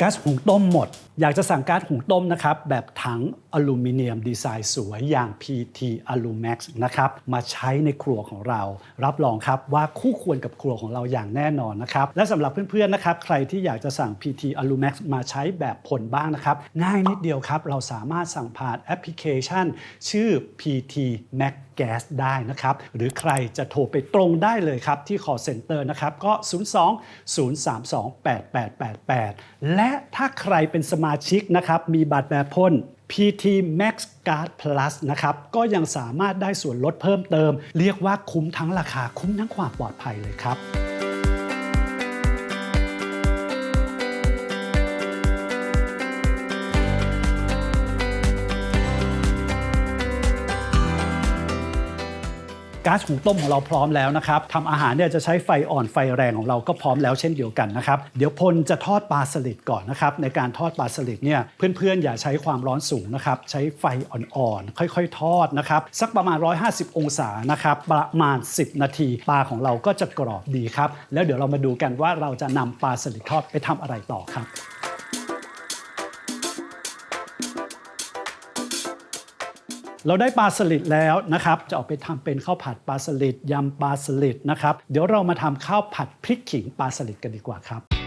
ก๊าซหุงต้มหมด อยากจะสั่งกาซหุงต้มนะครับแบบถังอลูมิเนียมดีไซน์สวยอย่าง PT Alumax นะครับมาใช้ในครัวของเรา รับรองครับว่าคู่ควรกับครัวของเราอย่างแน่นอนนะครับและสำหรับเพื่อนๆนะครับใครที่อยากจะสั่ง PT Alumax มาใช้แบบผลบ้างนะครับง่ายนิดเดียวครับ เราสามารถสั่งผ่านแอปพลิเคชัน ชื่อ PT Max Gas ได้นะครับ หรือใครจะโทรไปตรงได้เลยครับ ที่ call center นะครับ ก็ 02 032 8888 และถ้าใครเป็นสมาชิกนะครับมีบัตรแบบพ่น PT Max Card Plus นะครับก็ยังสามารถได้ส่วนลดเพิ่มเติม เรียกว่าคุ้มทั้งราคาคุ้มทั้งความปลอดภัยเลยครับ ก๊าซหุงต้มของเราพร้อมแล้วนะครับทำอาหารเนี่ยจะใช้ไฟอ่อนไฟแรงของเราก็พร้อมแล้วเช่นเดียวกันนะครับ เดี๋ยวพลจะทอดปลาสลิดก่อนนะครับ ในการทอดปลาสลิดเนี่ยเพื่อนๆ อย่าใช้ความร้อนสูงนะครับ ใช้ไฟอ่อนๆ ค่อยๆ ทอดนะครับ สักประมาณ 150 องศานะครับ ประมาณ 10 นาที ปลาของเราก็จะกรอบดีครับ แล้วเดี๋ยวเรามาดูกันว่าเราจะนำปลาสลิดทอดไปทำอะไรต่อครับ เราได้ปลาสลิดแล้วนะครับ จะเอาไปทำเป็นข้าวผัดปลาสลิดยำปลาสลิดนะครับ เดี๋ยวเรามาทำข้าวผัดพริกขิงปลาสลิดกันดีกว่าครับ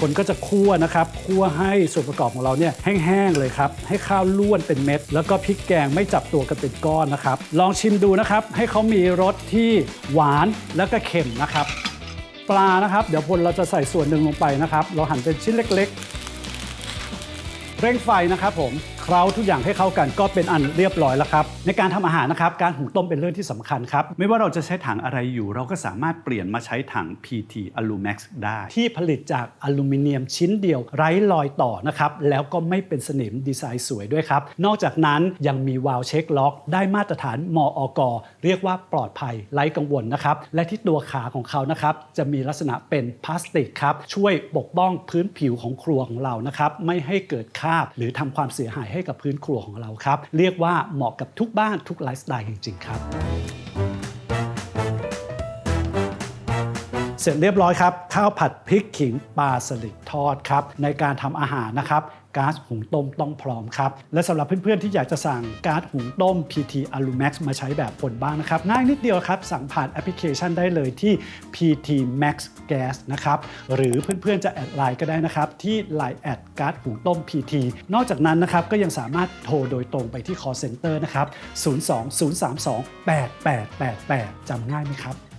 คนก็จะคั่วนะครับคั่วให้ส่วนประกอบของเราเนี่ยแห้งๆเลยครับให้ข้าวล้วนเป็นเม็ด แล้วก็พริกแกงไม่จับตัวกันเป็นก้อนนะครับ ลองชิมดูนะครับ ให้เขามีรสที่หวานแล้วก็เค็มนะครับ ปลานะครับ เดี๋ยวพลเราจะใส่ส่วนหนึ่งลงไปนะครับ เราหั่นเป็นชิ้นเล็ก ๆ เร่งไฟนะครับผม ล้าทุกอย่างให้เข้ากันก็เป็นอันเรียบร้อยแล้วครับ ในการทำอาหารนะครับ การหุงต้มเป็นเรื่องที่สำคัญครับ ไม่ว่าเราจะใช้ถังอะไรอยู่ เราก็สามารถเปลี่ยนมาใช้ถัง PT Alumax ได้ ที่ผลิตจากอลูมิเนียมชิ้นเดียวไร้รอยต่อนะครับ แล้วก็ไม่เป็นสนิมดีไซน์สวยด้วยครับ นอกจากนั้นยังมีวาล์วเช็คล็อก ได้มาตรฐานมออกเรียกว่าปลอดภัยไร้กังวลนะครับ และที่ตัวขาของเขานะครับจะมีลักษณะเป็นพลาสติกครับช่วยปกป้องพื้นผิวของครัวของเรานะครับไม่ให้เกิดคราบหรือทำความเสียหายให้กับพื้นครัวของเราครับ เรียกว่าเหมาะกับทุกบ้านทุกไลฟ์สไตล์จริง ๆ ครับ เสร็จเรียบร้อยครับ ข้าวผัดพริกขิงปลาสลิดทอดครับ ในการทำอาหารนะครับ ก๊าซหุงต้มต้องพร้อมครับ และสำหรับเพื่อนๆที่อยากจะสั่งก๊าซหุงต้ม PT Alumax มาใช้แบบผลบ้างนะครับ ง่ายนิดเดียวครับ สั่งผ่านแอปพลิเคชันได้เลยที่ PT Max Gas นะครับ หรือเพื่อนๆจะแอดไลน์ก็ได้นะครับ ที่ Line แอดก๊าซหุงต้ม PT นอกจากนั้นนะครับก็ยังสามารถโทรโดยตรงไปที่ call center นะครับ 02 032 8888จำง่ายไหมครับ